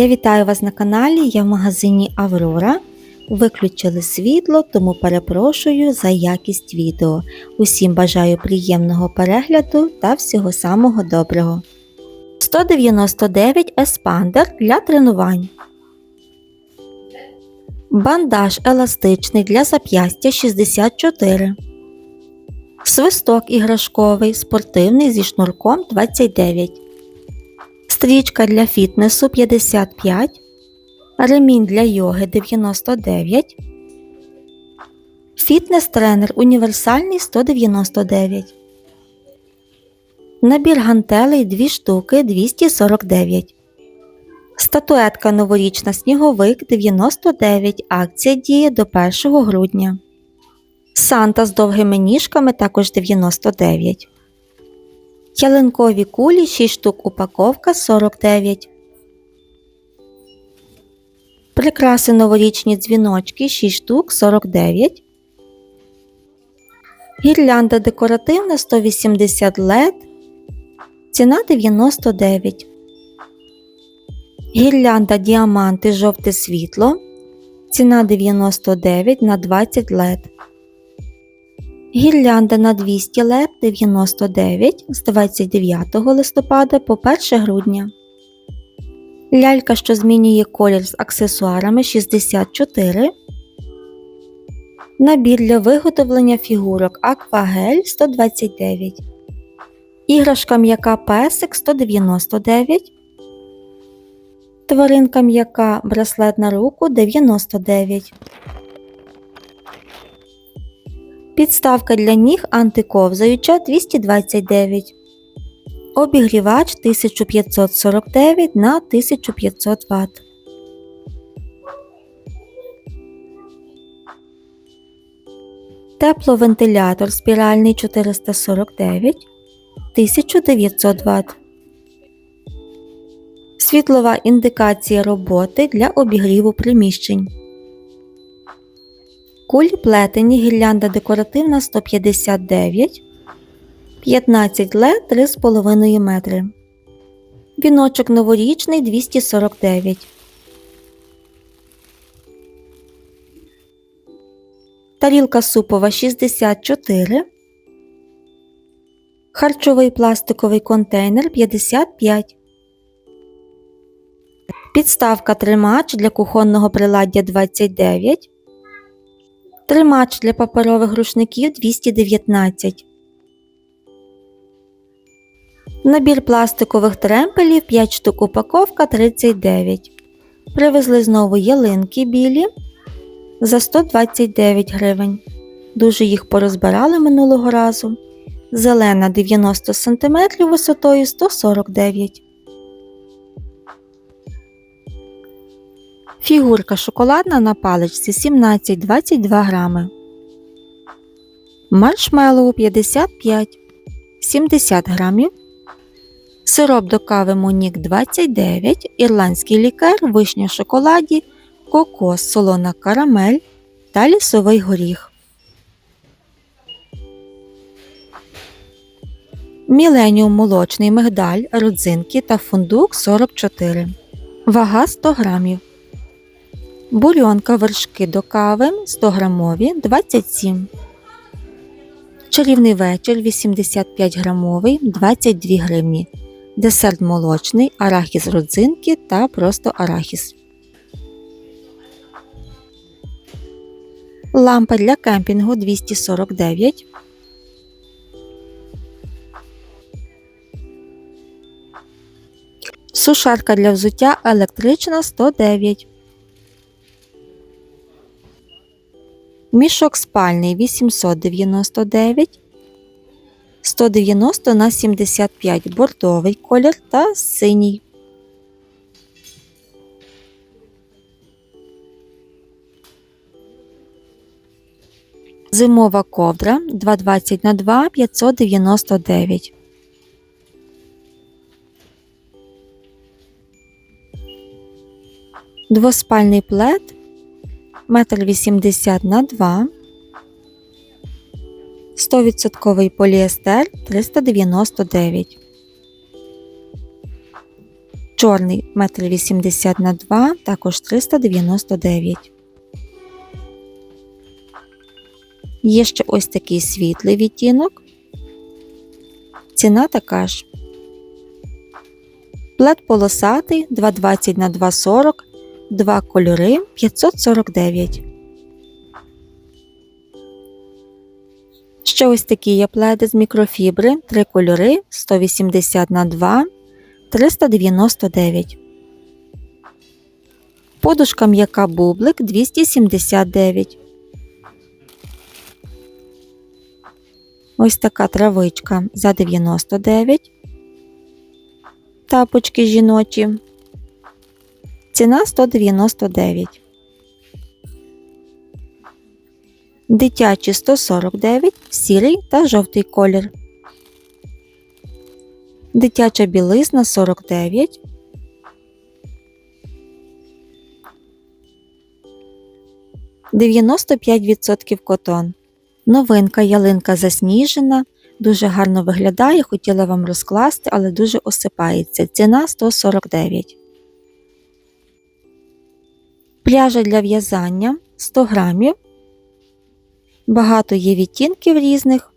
Я вітаю вас на каналі, я в магазині Аврора. Виключили світло, тому перепрошую за якість відео. Усім бажаю приємного перегляду та всього самого доброго. 199 еспандер для тренувань. Бандаж еластичний для зап'ястя 64. Свисток іграшковий спортивний зі шнурком 29. Стрічка для фітнесу 55. Ремінь для йоги 99. Фітнес-тренер універсальний 199. Набір гантелей 2 штуки 249. Статуетка новорічна сніговик 99. Акція діє до 1 грудня. Санта з довгими ніжками також 99. Ялинкові кулі 6 штук упаковка 49. Прикраси новорічні дзвіночки 6 штук 49. Гірлянда декоративна 180 LED. Ціна 99. Гірлянда діаманти жовте світло. Ціна 99 на 20 LED. Гірлянда на 200 LED 99 з 29 листопада по 1 грудня. Лялька, що змінює колір з аксесуарами 64. Набір для виготовлення фігурок Аквагель 129. Іграшка м'яка песик 199. Тваринка м'яка браслет на руку 99. Підставка для ніг антиковзаюча 229. Обігрівач 1549 на 1500 Вт. Тепловентилятор спіральний 449 1900 Вт. Світлова індикація роботи для обігріву приміщень. Кулі плетені гірлянда декоративна 159 15 лед 3,5 метри. Віночок новорічний 249. Тарілка супова 64. Харчовий пластиковий контейнер 55. Підставка тримач для кухонного приладдя 29. Тримач для паперових рушників 219. Набір пластикових тремпелів 5 штук упаковка 39. Привезли знову ялинки білі за 129 гривень. Дуже їх порозбирали минулого разу. Зелена 90 см висотою 149 Фігурка шоколадна на паличці 17-22 грами. Маршмеллоу 55 70 грамів. Сироп до кави Монік 29, ірландський лікер, вишня в шоколаді, кокос, солона карамель та лісовий горіх. Міленіум молочний мигдаль, родзинки та фундук 44. Вага 100 грамів. Бульонка вершки до кави 100 грамові 27. Чарівний вечір 85 грамовий 22 гривні. Десерт молочний, арахіс родзинки та просто арахіс. Лампа для кемпінгу 249. Сушарка для взуття електрична 109. Мішок спальний 899. 190 на 75 бордовий колір та синій. Зимова ковдра 220 на 2 599. Двоспальний плед 1,80 на 2 100% поліестер 399. Чорний 1,80 на 2 також 399. Є ще ось такий світлий відтінок. Ціна така ж. Плед полосатий 220 на 240, два кольори 549. Ще ось такі є пледи з мікрофібри, три кольори 180 на 2 399. Подушка м'яка бублик 279. Ось така травичка за 99. Тапочки жіночі. Ціна 199. Дитячі 149, сірий та жовтий колір. Дитяча білизна 49. Дев'яносто котон. Новинка ялинка засніжена. Дуже гарно виглядає, хотіла вам розкласти, але дуже осипається. Ціна 149. Пляжа для в'язання 100 грамів. Багато є відтінків різних.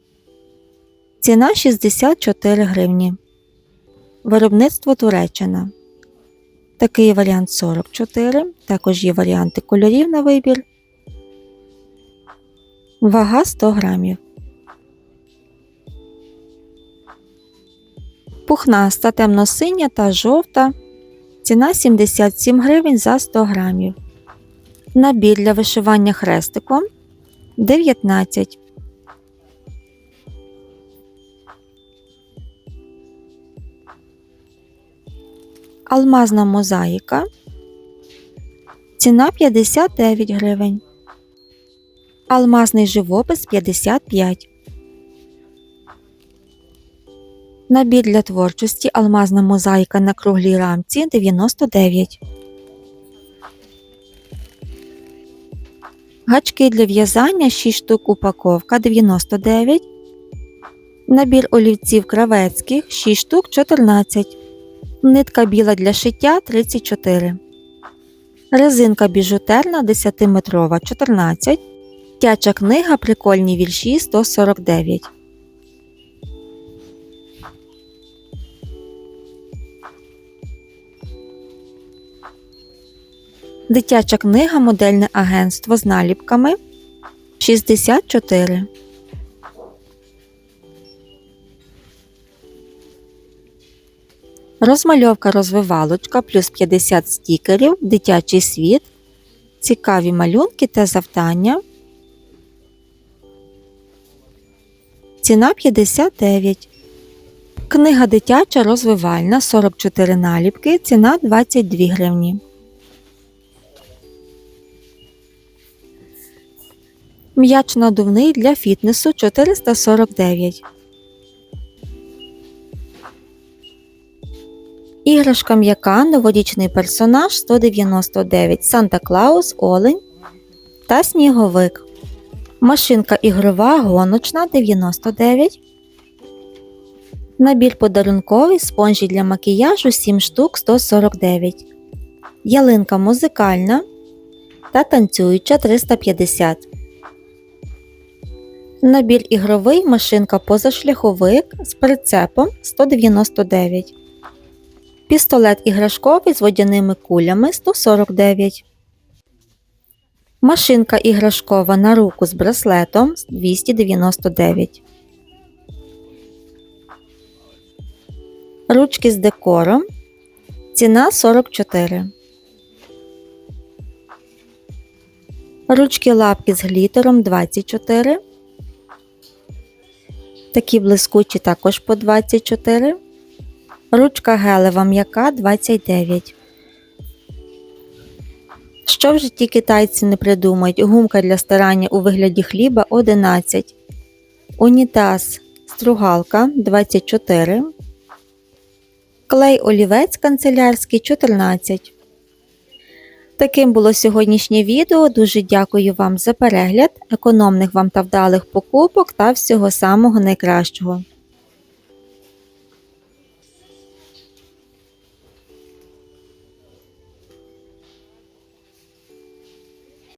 Ціна 64 гривні. Виробництво Туреччина. Такий варіант 44. Також є варіанти кольорів на вибір. Вага 100 грамів. Пухнаста темно-синя та жовта. Ціна 77 гривень за 100 грамів. Набір для вишивання хрестиком 19. Алмазна мозаїка. Ціна 59 гривень. Алмазний живопис 55. Набір для творчості Алмазна мозаїка на круглій рамці 99. Гачки для в'язання 6 штук упаковка 99. Набір олівців кравецьких 6 штук 14. Нитка біла для шиття 34. Резинка біжутерна 10-метрова 14. тяча книга Прикольні вірші 149. Дитяча книга Модельне агентство з наліпками 64. Розмальовка розвивалочка плюс 50 стікерів, дитячий світ, цікаві малюнки та завдання. Ціна 59. Книга дитяча розвивальна 44 наліпки. Ціна 22 гривні. М'яч надувний для фітнесу 449. Іграшка м'яка новорічний персонаж 199 Санта Клаус, Олень та Сніговик. Машинка ігрова гоночна 99. Набір подарунковий спонжі для макіяжу 7 штук 149. Ялинка музикальна та танцююча 350. Набір ігровий машинка позашляховик з прицепом 199. Пістолет іграшковий з водяними кулями 149. Машинка іграшкова на руку з браслетом 299. Ручки з декором. Ціна 44. Ручки лапки з глітером 24. Такі блискучі також по 24. Ручка гелева м'яка 29. Що в житті китайці не придумають? Гумка для старання у вигляді хліба 11. Унітаз стругалка 24. Клей олівець канцелярський 14. Таким було сьогоднішнє відео. Дуже дякую вам за перегляд, економних вам та вдалих покупок та всього самого найкращого.